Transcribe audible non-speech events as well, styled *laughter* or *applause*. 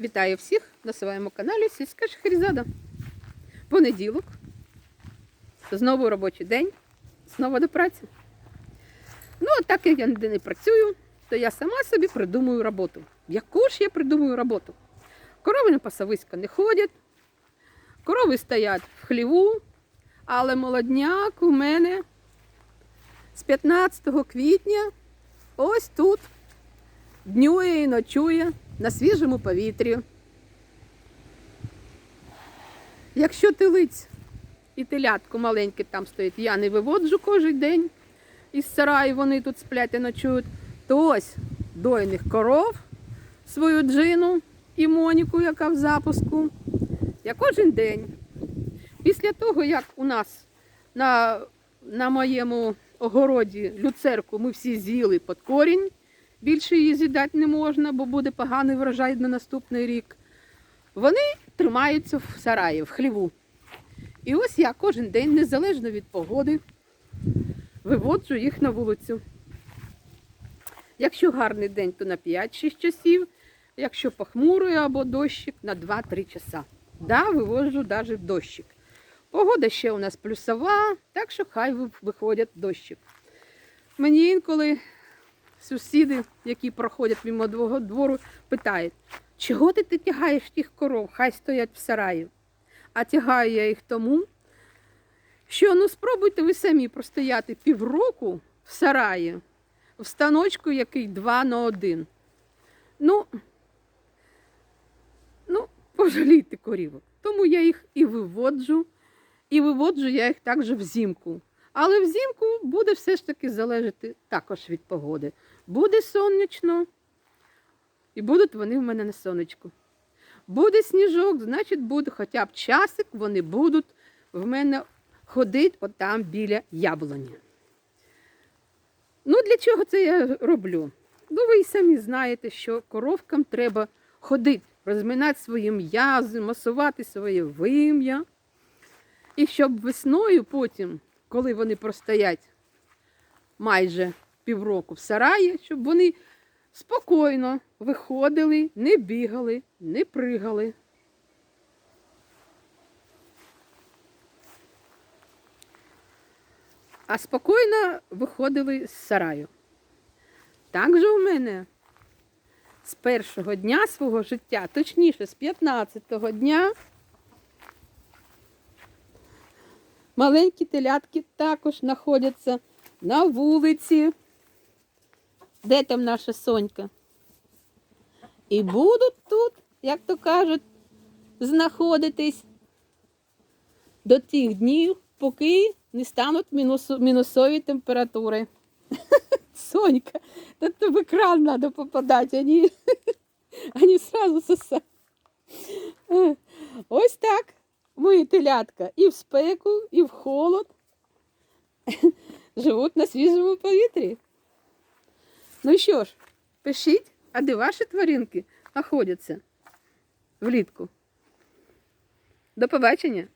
Вітаю всіх на своєму каналі Сільська Шахерезада. Понеділок. Знову робочий день. Знову до праці. Ну, а так як я ніде не працюю, то я сама собі придумую роботу. Яку ж я придумую роботу? Корови на пасовисько не ходять, корови стоять в хліву, але молодняк у мене з 15 квітня ось тут днює і ночує на свіжому повітрі. Якщо телиць і телятку маленьке там стоїть, я не виводжу кожен день із сараю, вони тут сплять і ночують, то ось дойних коров, свою джину і Моніку, яка в запуску. Я кожен день. Після того, як у нас на, на моєму огороді люцерку ми всі з'їли під корінь, більше її з'їдати не можна, бо буде поганий врожай на наступний рік. Вони тримаються в сараї, в хліву. І ось я кожен день, незалежно від погоди, виводжу їх на вулицю. Якщо гарний день, то на 5-6 часів, якщо похмурий або дощик, на 2-3 часа. Да, виводжу навіть в дощик. Погода ще у нас плюсова, так що хай виходять дощик. Мені інколи сусіди, які проходять мимо двору, питають, чого ти, ти тягаєш тих коров, хай стоять в сараї. А тягаю я їх тому, що ну спробуйте ви самі простояти півроку в сараї, в станочку, який два на один. Ну, ну, пожалійте корівок. Тому я їх і виводжу, і виводжу я їх також взимку. Але взимку буде все ж таки залежати також від погоди. Буде сонячно, і будуть вони в мене на сонечку. Буде сніжок, значить буде хоча б часик, вони будуть в мене ходити отам біля яблуні. Ну, для чого це я роблю? Ну, ви й самі знаєте, що коровкам треба ходити, розминати свої м'язи, масувати своє вим'я. І щоб весною потім, коли вони простоять майже півроку в сараї, щоб вони спокійно виходили, не бігали, не пригали. А спокійно виходили з сараю. Так же у мене з першого дня свого життя, точніше, з 15-го дня, маленькі телятки також знаходяться на вулиці. Де там наша сонька? І будуть тут, як то кажуть, знаходитись до тих днів, поки не стануть мінусові температури. *laughs* Сонька, та то в екран треба попадати, а не, *laughs* а не сразу сосать. Е, Ось так. Мої телятка і в спеку, і в холод живуть на свіжому повітрі. Ну що ж, пишіть, а де ваші тваринки знаходяться влітку. До побачення!